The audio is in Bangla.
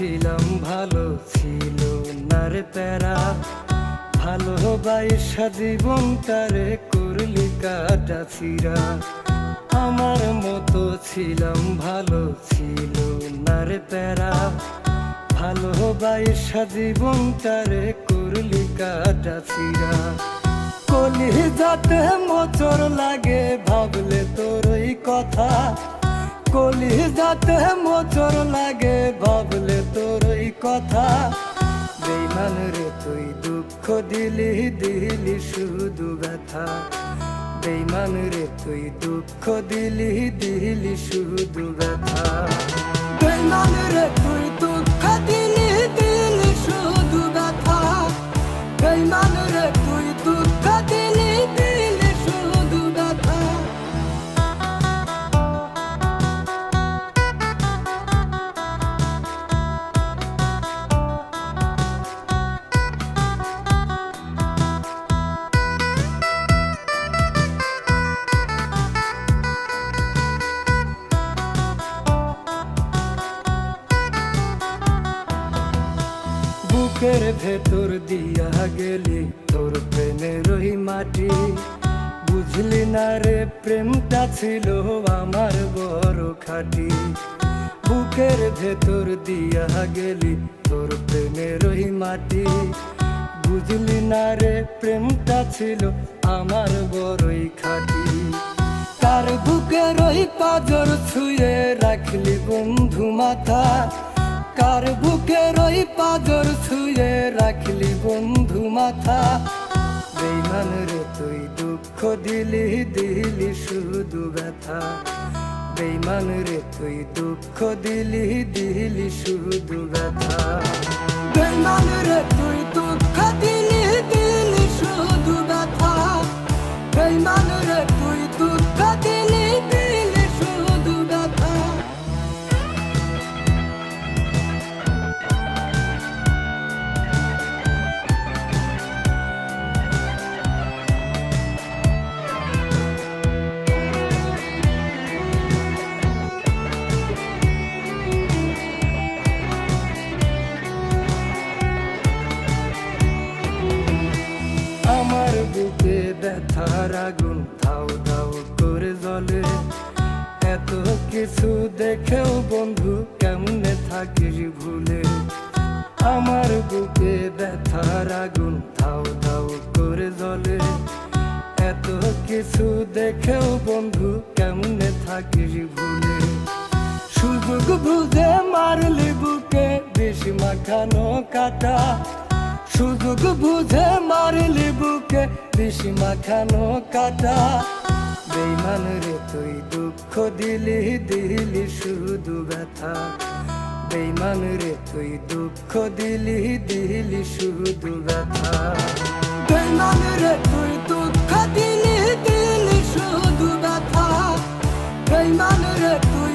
ছিলাম, ভালো ছিল না রে প্যারা। ভালোবাসা জীবন তারে করলি কাটা ছিরা আমার মতো ছিলাম, ভালো ছিল না রে প্যারা। ভালোবাসা জীবন তারে করলি কাটা ছিরা কলি যাতে মোচর লাগে, ভাবলে তোর কথা। কলি যাতে মোচর লাগে, ভাবলে তোর ওই কথা। বেইমান রে, তুই দুঃখ দিলি দিলি শুধু ব্যথা। বেইমান রে, তুই দুঃখ দিলি দিলি শুধু ব্যথা। বুকের ভেতর দিয়া গেলি, তোর প্রেমের ওই মাটি। বুঝলি না রে, প্রেমটা ছিল আমার বড় খাটি। বুকের ভেতর দিয়া গেলি, তোর প্রেমের ওই মাটি। বুঝলি না রে, প্রেমটা ছিল আমার বড়ই খাটি। তার বুকের ওই পাজর ছুঁয়ে রাখলি বন্ধু মাথা। কার বুকের ওই পাজর মাথা বেইমান রে, তুই দুঃখ দিলি দিলি শুধু ব্যথা। বেইমান রে, তুই দুঃখ দিলি দিলি শুধু ব্যথা। বেইমান ব্যথার আগুন, ধাও ধাও করে জ্বলে। এত কিছু দেখেও বন্ধু কেমনে থাকিস ভুলে? আমার বুকে ব্যথার আগুন, ধাও ধাও করে জ্বলে। এত কিছু দেখেও বন্ধু কেমনে থাকিস ভুলে? সুযোগ বুঝে মারলি বুকে বিষ মাখানো কাটা। সুযোগ বুঝে মারলি বুকে বিষ মাখানো কাটা। বেইমান রে, তুই দুঃখ দিলি দিলি শুধু ব্যথা। বেইমান রে, তুই দুঃখ দিলি দিলি শুধু ব্যথা। বেইমান রে, তুই দুঃখ দিলি দিলি শুধু ব্যথা। বেইমান রে, তুই